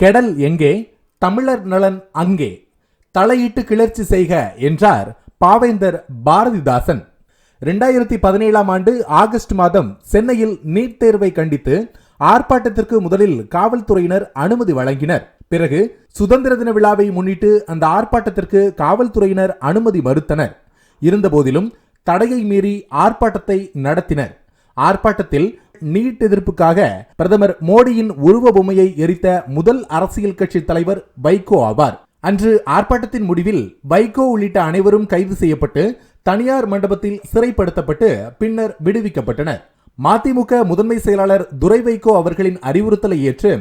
கெடல் எங்கே? தமிழர் நலன் அங்கே. தலையிட்டு கிளர்ச்சி செய்க என்றார் பாவேந்தர் பாரதிதாசன். ரெண்டாயிரத்தி பதினேழாம் ஆண்டு ஆகஸ்ட் மாதம் சென்னையில் நீட் தேர்வை கண்டித்து ஆர்ப்பாட்டத்திற்கு முதலில் காவல்துறையினர் அனுமதி வழங்கினர். பிறகு சுதந்திர தின விழாவை முன்னிட்டு அந்த ஆர்ப்பாட்டத்திற்கு காவல்துறையினர் அனுமதி மறுத்தனர். இருந்தபோதிலும் தடையை மீறி ஆர்ப்பாட்டத்தை நடத்தினர். ஆர்ப்பாட்டத்தில் நீட் எதிர்ப்புக்காக பிரதமர் மோடியின் உருவ பொம்மையை எரித்த முதல் அரசியல் கட்சி தலைவர் வைகோ ஆவார். அன்று ஆர்ப்பாட்டத்தின் முடிவில் வைகோ உள்ளிட்ட அனைவரும் கைது செய்யப்பட்டு தனியார் மண்டபத்தில் சிறைப்படுத்தப்பட்டு பின்னர் விடுவிக்கப்பட்டனர். மதிமுக முதன்மை செயலாளர் துரை வைகோ அவர்களின் அறிவுறுத்தலை ஏற்று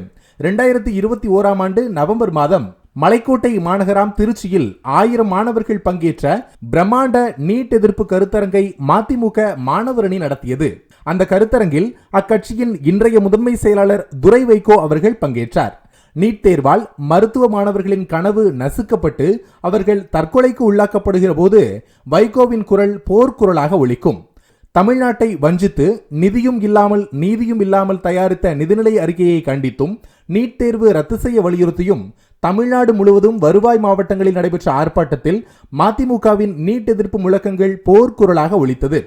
இரண்டாயிரத்தி இருபத்தி ஓராம் ஆண்டு நவம்பர் மாதம் மலைக்கோட்டை மாநகராம் திருச்சியில் ஆயிரம் மாணவர்கள் பங்கேற்ற பிரம்மாண்ட நீட் எதிர்ப்பு கருத்தரங்கை மதிமுக மாணவரணி நடத்தியது. அந்த கருத்தரங்கில் அக்கட்சியின் இன்றைய முதன்மை செயலாளர் துரை வைகோ அவர்கள் பங்கேற்றார். நீட் தேர்வால் மருத்துவ மாணவர்களின் கனவு நசுக்கப்பட்டு அவர்கள் தற்கொலைக்கு உள்ளாக்கப்படுகிற போது வைகோவின் குரல் போர்க்குரலாக ஒலிக்கும். தமிழ்நாட்டை வஞ்சித்து நிதியும் இல்லாமல் நீதியும் இல்லாமல் தயாரித்த நிதிநிலை அறிக்கையை கண்டித்தும் நீட் தேர்வு ரத்து செய்ய வலியுறுத்தியும் தமிழ்நாடு முழுவதும் வருவாய் மாவட்டங்களில் நடைபெற்ற ஆர்ப்பாட்டத்தில் மதிமுகவின் நீட் எதிர்ப்பு முழக்கங்கள் போர்க்குரலாக ஒலித்தது.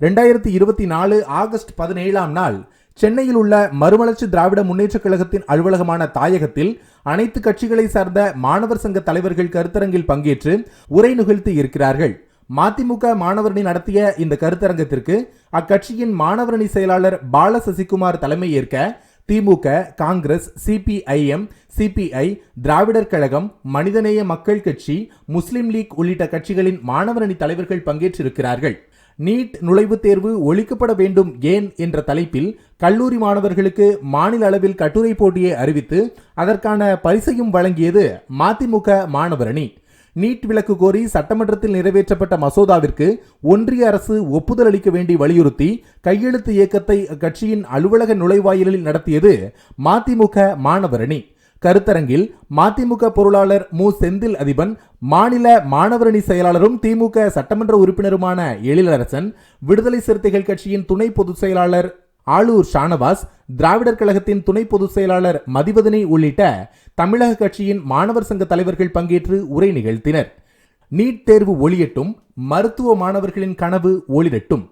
ரெண்டாயிரத்தி இருபத்தி நாலு ஆகஸ்ட் பதினேழாம் நாள் சென்னையில் உள்ள மறுமலர்ச்சி திராவிட முன்னேற்றக் கழகத்தின் அலுவலகமான தாயகத்தில் அனைத்து கட்சிகளை சார்ந்த மாணவர் சங்க தலைவர்கள் கருத்தரங்கில் பங்கேற்று உரை நிகழ்த்தி இருக்கிறார்கள். மதிமுக மாணவரணி நடத்திய இந்த கருத்தரங்கத்திற்கு அக்கட்சியின் மாணவரணி செயலாளர் பால சசிகுமார் தலைமை ஏற்க DMK Congress C P I M C P I Dravidar Kazhagam Manithaneya Makkal Katchi Muslim league உள்ளிட்ட கட்சிகளின் மாணவரணி தலைவர்கள் பங்கேற்றிருக்கிறார்கள். நீட் நுழைவுத் தேர்வு ஒழிக்கப்பட வேண்டும் ஏன் என்ற தலைப்பில் கல்லூரி மாணவர்களுக்கு மாநில அளவில் கட்டுரை போட்டியை அறிவித்து அதற்கான பரிசையும் வழங்கியது மதிமுக மாணவரணி. நீட் விலக்கு கோரி சட்டமன்றத்தில் நிறைவேற்றப்பட்ட மசோதாவிற்கு ஒன்றிய அரசு ஒப்புதல் அளிக்க வேண்டி வலியுறுத்தி கையெழுத்து இயக்கத்தை அக்கட்சியின் அலுவலக நுழைவாயிலில் நடத்தியது மதிமுக மாணவரணி. கருத்தரங்கில் மதிமுக பொருளாளர் மு. செந்தில் அதிபன் மாநில மாணவரணி செயலாளரும் திமுக சட்டமன்ற உறுப்பினருமான எழிலரசன் விடுதலை சிறுத்தைகள் கட்சியின் துணை பொதுச் செயலாளர் ஆளூர் ஷானவாஸ் திராவிடர் கழகத்தின் துணை பொதுச் செயலாளர் மதிவதனி உள்ளிட்ட தமிழக கட்சியின் மாணவர் சங்க தலைவர்கள் பங்கேற்று உரை நிகழ்த்தினர். நீட் தேர்வு ஒளியட்டும் மருத்துவ மாணவர்களின் கனவு ஒளிரட்டும்.